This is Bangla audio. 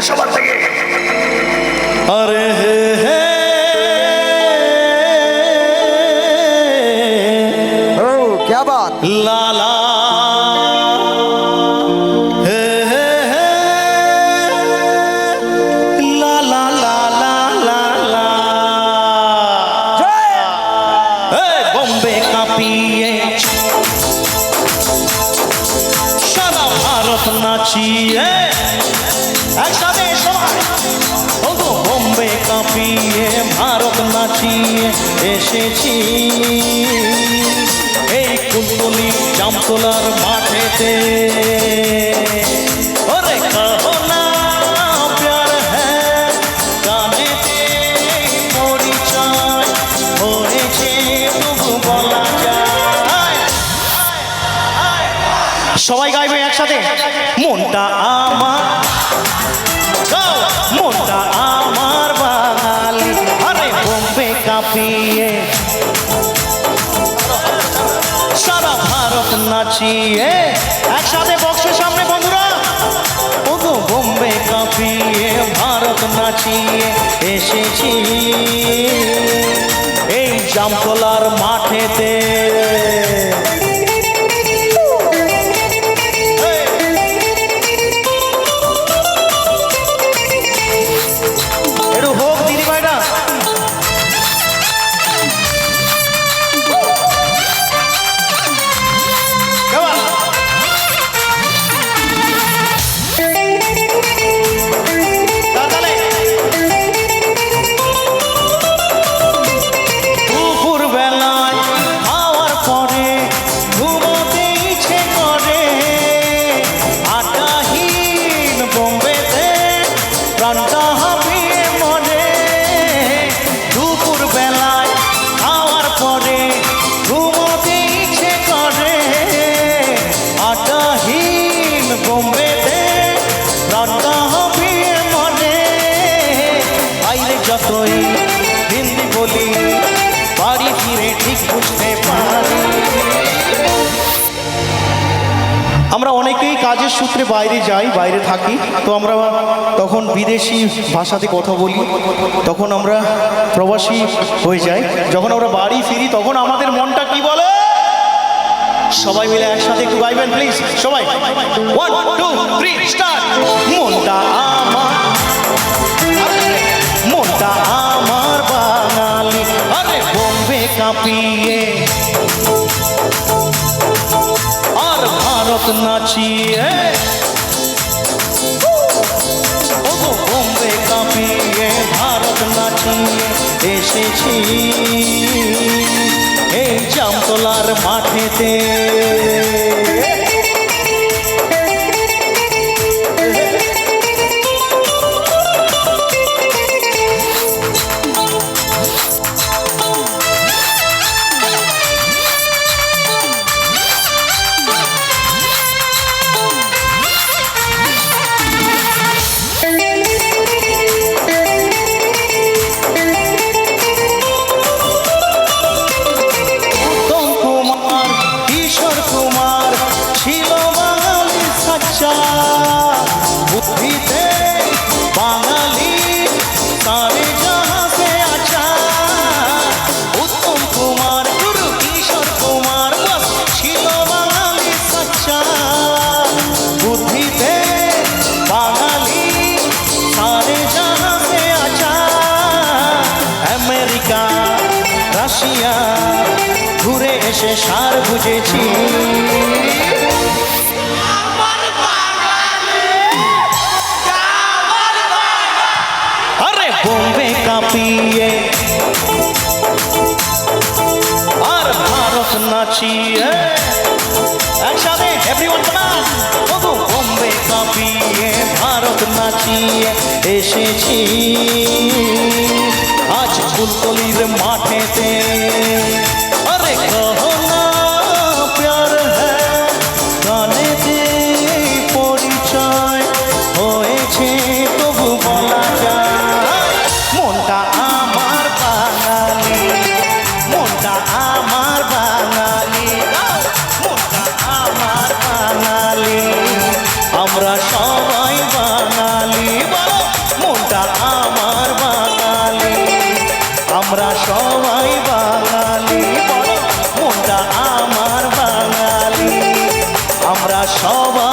জোরে তালি চাইবো সবার থেকে अरे हे हे ओ क्या बात ला ला বোম্বে কাঁপিয়ে ভারত নাচিয়ে এসেছি। এই কুলতলি জামতলার মাঠেতে। সবাই গাইবে একসাথে। মনটা আমার মনটা আমার বাঙালি। আরে বোম্বে কাঁপিয়ে, সারা ভারত নাচিয়ে। একসাথে বক্সের সামনে বন্ধুরা। ওগো, বোম্বে কাঁপিয়ে, ভারত নাচিয়ে এসেছি। এই জামতলার মাঠেতে। কাজের সূত্রে বাইরে যাই, বাইরে থাকি। তো আমরা তখন বিদেশি ভাষাতে কথা বলি। তখন আমরা প্রবাসী হয়ে যাই। যখন আমরা বাড়ি ফিরি, তখন আমাদের মনটা কি বলে? সবাই মিলে একসাথে একটু গাইবেন প্লিজ সবাই। মনটা আমার মনটা আমার বাঙালি। আরে বোম্বে কাঁপিয়ে। কাঁপিয়ে ভারত নাচিয়ে এসেছি। এই জামতলার মাঠেতে। বাঙালি বুদ্ধিতে বাঙালি সারে জাহাজে আচা উত্তম কুমার কিশোর কুমার ছিল বাঙালি বুদ্ধিতে বাঙালি সারে জাহাজে আচা আমেরিকা, রাশিয়া, ঘুরে এসে সার বুঝেছি। নাচিয়ে একসাথে এভরিওয়ান কামান ওগো বোম্বে কাঁপিয়ে, ভারত নাচিয়ে এসেছি। আজ ফুলতলির মাঠেতে। আরে কহো না হ্যাঁ হয়েছে। সবাই বাঙালি মোটা আমার বাঙালি। আমরা সবাই